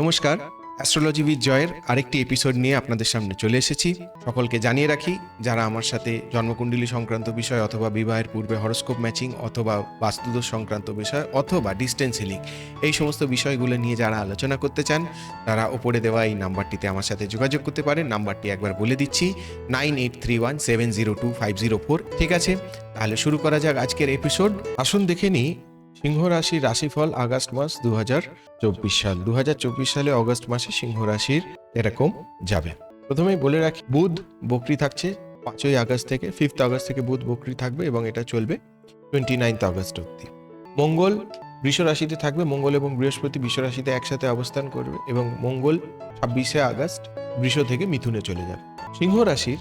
নমস্কার astrology with জয়ের আরেকটি এপিসোড নিয়ে আপনাদের সামনে চলে এসেছি। সকলকে জানিয়ে রাখি, যারা আমার সাথে জন্মকুণ্ডলী সংক্রান্ত বিষয় অথবা বিবাহের পূর্বে হরস্কোপ ম্যাচিং অথবা বাস্তুদোষ সংক্রান্ত বিষয় অথবা ডিস্টেন্স হিলিং এই সমস্ত বিষয়গুলো নিয়ে যারা আলোচনা করতে চান, তারা ওপরে দেওয়া এই নাম্বারটিতে আমার সাথে যোগাযোগ করতে পারেন। নাম্বারটি একবার বলে দিচ্ছি nine eight three one seven zero two five zero four ঠিক আছে, তাহলে শুরু করা যাক আজকের এপিসোড আসুন দেখে নিই সিংহ রাশির রাশিফল আগস্ট মাস দু সাল। দু হাজার চব্বিশ সালে অগস্ট মাসে সিংহ রাশির এরকম যাবে। প্রথমেই বলে রাখি, বুধ বকরি থাকছে পাঁচই আগস্ট থেকে ফিফথ আগস্ট থেকে বুধ বকরি থাকবে এবং এটা চলবে টোয়েন্টি নাইনথ আগস্ট অব্দি মঙ্গল বৃষ রাশিতে থাকবে, মঙ্গল এবং বৃহস্পতি বৃষ রাশিতে একসাথে অবস্থান করবে এবং মঙ্গল ছাব্বিশে আগস্ট বৃষ থেকে মিথুনে চলে যাবে। সিংহ রাশির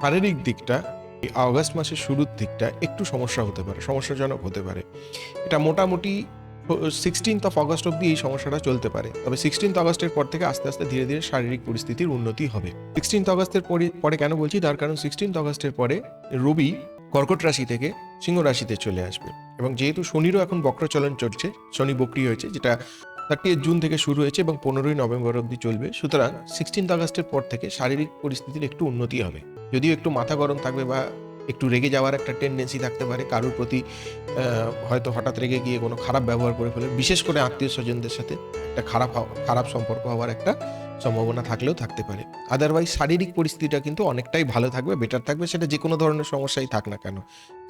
শারীরিক দিকটা এই আগস্ট মাসের শুরুর দিকটা একটু সমস্যা হতে পারে, সমস্যাজনক হতে পারে। এটা মোটামুটি সিক্সটিন্থ অফ আগস্ট অব্দি এই সমস্যাটা চলতে পারে। তবে সিক্সটিন্থ আগস্টের পর থেকে আস্তে আস্তে ধীরে ধীরে শারীরিক পরিস্থিতির উন্নতি হবে। সিক্সটিন্থ আগস্টের পরে কেন বলছি? তার কারণ সিক্সটিন্থ আগস্টের পরে রবি কর্কট রাশি থেকে সিংহ রাশিতে চলে আসবে। এবং যেহেতু শনিরও এখন বক্রচলন চলছে, শনি বক্রি হয়েছে, যেটা থার্টি জুন থেকে শুরু হয়েছে এবং পনেরোই নভেম্বর অবধি চলবে। সুতরাং সিক্সটিন্থ আগস্টের পর থেকে শারীরিক পরিস্থিতির একটু উন্নতি হবে। যদিও একটু মাথা গরম থাকবে বা একটু রেগে যাওয়ার একটা টেন্ডেন্সি থাকতে পারে, কারোর প্রতি হয়তো হঠাৎ রেগে গিয়ে কোনো খারাপ ব্যবহার করে ফেলে, বিশেষ করে আত্মীয় স্বজনদের সাথে একটা খারাপ খারাপ সম্পর্ক হওয়ার একটা সম্ভাবনা থাকলেও থাকতে পারে। আদারওয়াইজ শারীরিক পরিস্থিতিটা কিন্তু অনেকটাই ভালো থাকবে বেটার থাকবে, সেটা যে কোনো ধরনের সমস্যাই থাক না কেন।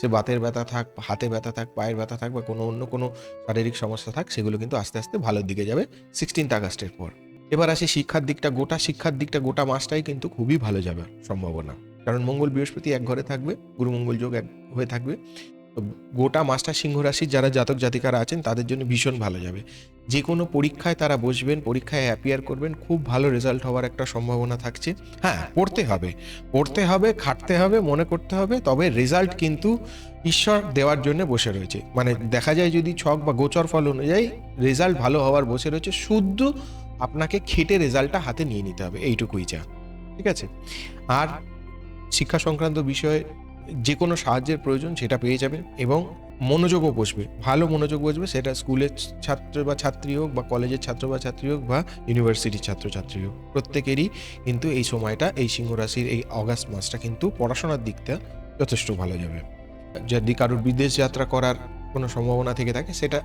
সে বাতের ব্যথা থাক, হাতে ব্যথা থাক, পায়ের ব্যথা থাক বা কোনো অন্য কোনো শারীরিক সমস্যা থাক, সেগুলো কিন্তু আস্তে আস্তে ভালোর দিকে যাবে সিক্সটিন্থ আগস্টের পর। এবার আসি শিক্ষার দিকটা, গোটা শিক্ষার দিকটা গোটা মাসটাই কিন্তু খুবই ভালো যাবে সম্ভাবনা। কারণ মঙ্গল বৃহস্পতি এক ঘরে থাকবে, গুরু মঙ্গল যোগ এক হয়ে থাকবে। গোটা মাস্টার সিংহ রাশির যারা জাতক জাতিকারা আছেন, তাদের জন্য ভীষণ ভালো যাবে। যে কোনো পরীক্ষায় তারা বসবেন, পরীক্ষায় অ্যাপিয়ার করবেন, খুব ভালো রেজাল্ট হওয়ার একটা সম্ভাবনা থাকছে। হ্যাঁ পড়তে হবে। পড়তে হবে, খাটতে হবে, মনে করতে হবে, তবে রেজাল্ট কিন্তু ঈশ্বর দেওয়ার জন্য বসে রয়েছে। মানে দেখা যায় যদি ছক বা গোচর ফল অনুযায়ী রেজাল্ট ভালো হওয়ার বসে রয়েছে, শুদ্ধ আপনাকে খেটে রেজাল্টটা হাতে নিয়ে নিতে হবে, এইটুকুই যা। ঠিক আছে? আর শিক্ষা সংক্রান্ত বিষয়ে যে কোনো সাহায্যের প্রয়োজন সেটা পেয়ে যাবে এবং মনোযোগও বসবে, ভালো মনোযোগ বসবে। সেটা স্কুলের ছাত্র বা ছাত্রী হোক বা কলেজের ছাত্র বা ছাত্রী হোক বা ইউনিভার্সিটির ছাত্রছাত্রী হোক, প্রত্যেকেরই কিন্তু এই সময়টা, এই সিংহ রাশির এই অগাস্ট মাসটা কিন্তু পড়াশোনার দিকটা যথেষ্ট ভালো যাবে। যদি কারোর বিদেশ যাত্রা করার কোনো সম্ভাবনা থেকে থাকে, সেটা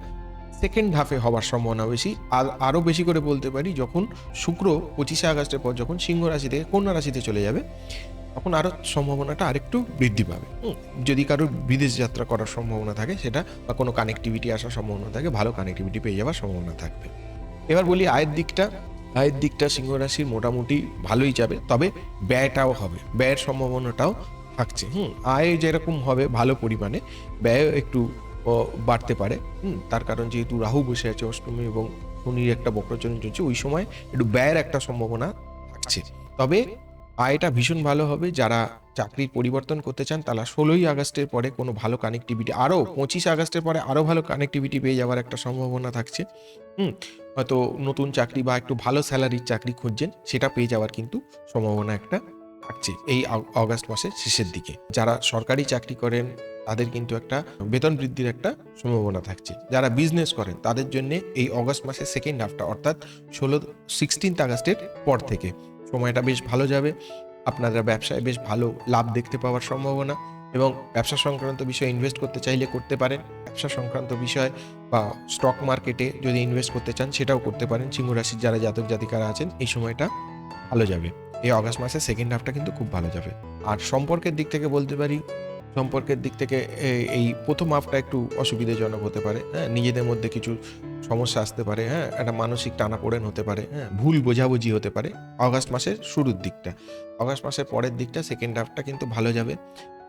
সেকেন্ড হাফে হওয়ার সম্ভাবনা বেশি। আর আরও বেশি করে বলতে পারি, যখন শুক্র পঁচিশে আগস্টের পর যখন সিংহ রাশি থেকে, কন্যা রাশিতে চলে যাবে তখন আরও সম্ভাবনাটা আরেকটু বৃদ্ধি পাবে। যদি কারোর বিদেশ যাত্রা করার সম্ভাবনা থাকে সেটা বা কোনো কানেক্টিভিটি আসার সম্ভাবনা থাকে, ভালো কানেক্টিভিটি পেয়ে যাওয়ার সম্ভাবনা থাকবে। এবার বলি আয়ের দিকটা। আয়ের দিকটা সিংহ রাশির মোটামুটি ভালোই যাবে, তবে ব্যয়টাও হবে, ব্যয়ের সম্ভাবনাটাও থাকছে। হুম, আয় যেরকম হবে ভালো পরিমাণে, ব্যয় একটু বাড়তে পারে। হুম, তার কারণ যেহেতু রাহু বসে আছে অষ্টমী এবং শনির একটা বক্রচরণ চলছে, ওই সময় একটু ব্যয়ের একটা সম্ভাবনা থাকছে। তবে আয়টা ভীষণ ভালো হবে, যারা চাকরির পরিবর্তন করতে চান তারা ষোলোই আগস্টের পরে কোনো ভালো কানেক্টিভিটি আরও পঁচিশ আগস্টের পরে আরও ভালো কানেক্টিভিটি পেয়ে যাওয়ার একটা সম্ভাবনা থাকছে। হুম, হয়তো নতুন চাকরি বা একটু ভালো স্যালারির চাকরি খুঁজছেন, সেটা পেয়ে যাওয়ার কিন্তু সম্ভাবনা একটা থাকছে এই অগাস্ট মাসের শেষের দিকে। যারা সরকারি চাকরি করেন, তাদের কিন্তু একটা বেতন বৃদ্ধির একটা সম্ভাবনা থাকছে। যারা বিজনেস করেন, তাদের জন্য এই অগস্ট মাসের সেকেন্ড হাফটা অর্থাৎ ষোলো সিক্সটিন্থ আগস্টের পর থেকে সময়টা বেশ ভালো যাবে। আপনারা ব্যবসায় বেশ ভালো লাভ দেখতে পাওয়ার সম্ভাবনা এবং ব্যবসা সংক্রান্ত বিষয়ে ইনভেস্ট করতে চাইলে করতে পারেন। ব্যবসা সংক্রান্ত বিষয় বা স্টক মার্কেটে যদি ইনভেস্ট করতে চান সেটাও করতে পারেন। সিংহ রাশির যারা জাতক জাতিকারা আছেন, এই সময়টা ভালো যাবে। এই অগাস্ট মাসের সেকেন্ড হাফটা কিন্তু খুব ভালো যাবে। আর সম্পর্কের দিক থেকে বলতে পারি, সম্পর্কের দিক থেকে এই প্রথম হাফটা একটু অসুবিধাজনক হতে পারে। হ্যাঁ নিজেদের মধ্যে কিছু সমস্যা আসতে পারে হ্যাঁ? একটা মানসিক টানাপোড়েন হতে পারে হ্যাঁ? ভুল বোঝাবুঝি হতে পারে অগাস্ট মাসের শুরুর দিকটা। অগাস্ট মাসের পরের দিকটা সেকেন্ড হাফটা কিন্তু ভালো যাবে।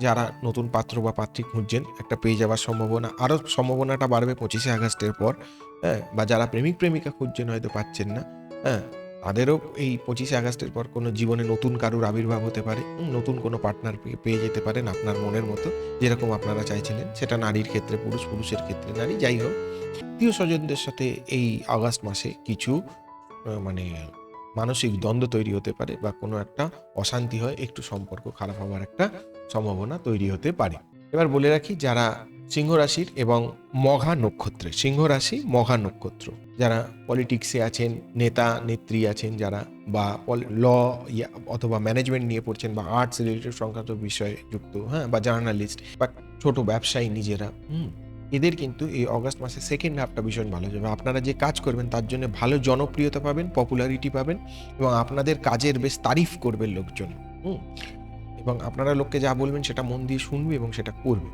যারা নতুন পাত্র বা পাত্রী খুঁজছেন, একটা পেয়ে যাওয়ার সম্ভাবনা, আরও সম্ভাবনাটা বাড়বে পঁচিশে আগস্টের পর হ্যাঁ? বা যারা প্রেমিক, প্রেমিকা খুঁজছেন হয়তো পাচ্ছেন না হ্যাঁ? তাদেরও এই পঁচিশে আগস্টের পর কোনো জীবনে নতুন কারুর আবির্ভাব হতে পারে নতুন কোনো পার্টনার পেয়ে যেতে পারেন আপনার মনের মতো, যেরকম আপনারা চাইছিলেন। সেটা নারীর ক্ষেত্রে, পুরুষ, পুরুষের ক্ষেত্রে, নারী যাই হোক। আত্মীয় স্বজনদের সাথে এই আগস্ট মাসে কিছু মানে মানসিক দ্বন্দ্ব তৈরি হতে পারে বা কোনো একটা অশান্তি হয়, একটু সম্পর্ক খারাপ হওয়ার একটা সম্ভাবনা তৈরি হতে পারে। এবার বলে রাখি, যারা সিংহ রাশির এবং মঘা নক্ষত্রে সিংহ রাশি মঘা নক্ষত্র যারা পলিটিক্সে আছেন, নেতা, নেত্রী আছেন যারা, বা ল অথবা ম্যানেজমেন্ট নিয়ে পড়ছেন বা আর্টস রিলেটেড সংক্রান্ত বিষয়ে যুক্ত হ্যাঁ বা জার্নালিস্ট বা ছোট ব্যবসায়ী নিজেরা, হুম, এদের কিন্তু এই অগাস্ট মাসের সেকেন্ড হাফটা ভীষণ ভালো যাবে। আপনারা যে কাজ করবেন তার জন্য ভালো জনপ্রিয়তা পাবেন পপুলারিটি পাবেন এবং আপনাদের কাজের বেশ তারিফ করবে লোকজন, হুম। এবং আপনারা লোককে যা বলবেন সেটা মন দিয়ে শুনবে এবং সেটা করবে।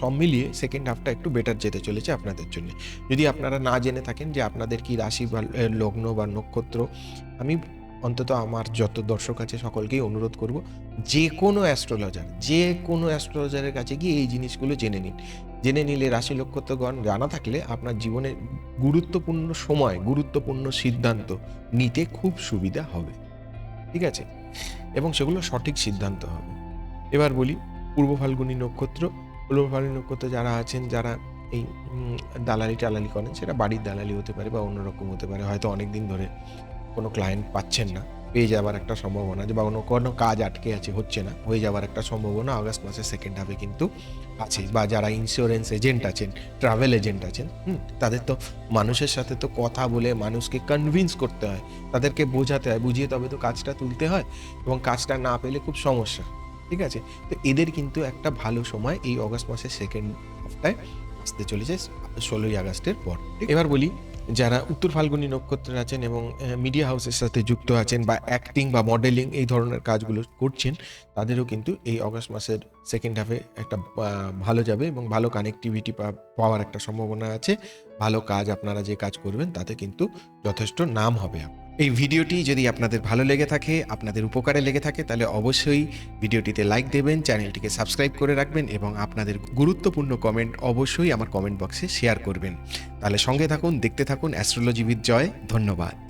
সব মিলিয়ে সেকেন্ড হাফটা একটু বেটার যেতে চলেছে আপনাদের জন্য। যদি আপনারা না জেনে থাকেন যে আপনাদের কি রাশি বা লগ্ন বা নক্ষত্র, আমি অন্তত আমার যত দর্শক আছে সকলকেই অনুরোধ করব, যে কোনো অ্যাস্ট্রোলজার যে কোনো অ্যাস্ট্রোলজারের কাছে গিয়ে এই জিনিসগুলো জেনে নিন। জেনে নিলে রাশি নক্ষত্রগণ জানা থাকলে আপনার জীবনে গুরুত্বপূর্ণ সময়, গুরুত্বপূর্ণ সিদ্ধান্ত নিতে খুব সুবিধা হবে। ঠিক আছে? এবং সেগুলো সঠিক সিদ্ধান্ত হবে। এবার বলি, পূর্ব ফাল্গুনি নক্ষত্র, পূর্ব ফাল্গুনী নক্ষত্র যারা আছেন, যারা এই দালালি টালালি করেন, সেটা বাড়ির দালালি হতে পারে বা অন্যরকম হতে পারে। হয়তো অনেক দিন ধরে কোনো ক্লায়েন্ট পাচ্ছেন না। পেয়ে যাওয়ার একটা সম্ভাবনা যে বা কোনো কোনো কাজ আটকে আছে, হচ্ছে না, হয়ে যাওয়ার একটা সম্ভাবনা আগস্ট মাসের সেকেন্ড হাফে কিন্তু আছে বা যারা ইন্স্যুরেন্স এজেন্ট আছেন ট্রাভেল এজেন্ট আছেন তাদের তো মানুষের সাথে তো কথা বলে মানুষকে কনভিন্স করতে হয়, তাদেরকে বোঝাতে হয়, বুঝিয়ে তবে তো কাজটা তুলতে হয় এবং কাজটা না পেলে খুব সমস্যা, ঠিক আছে তো এদের কিন্তু একটা ভালো সময় এই অগস্ট মাসের সেকেন্ড হাফটায় আসতে চলেছে, ষোলোই আগস্টের পর? এবার বলি যারা উত্তর ফাল্গুনী নক্ষত্রে আছেন এবং মিডিয়া হাউসের সাথে যুক্ত আছেন বা অ্যাক্টিং বা মডেলিং এই ধরনের কাজগুলো করছেন, তাদেরও কিন্তু এই অগস্ট মাসের সেকেন্ড হাফে একটা ভালো যাবে এবং ভালো কানেকটিভিটি পাওয়ার একটা সম্ভাবনা আছে। ভালো কাজ আপনারা যে কাজ করবেন, তাতে কিন্তু যথেষ্ট নাম হবে এই ভিডিওটি যদি আপনাদের ভালো লেগে থাকে, আপনাদের উপকারে লেগে থাকে, তাহলে অবশ্যই ভিডিওটিতে লাইক দেবেন, চ্যানেলটিকে সাবস্ক্রাইব করে রাখবেন এবং আপনাদের গুরুত্বপূর্ণ কমেন্ট অবশ্যই আমার কমেন্ট বক্সে শেয়ার করবেন। তাহলে সঙ্গে থাকুন, দেখতে থাকুন অ্যাস্ট্রোলজি উইথ জয় ধন্যবাদ।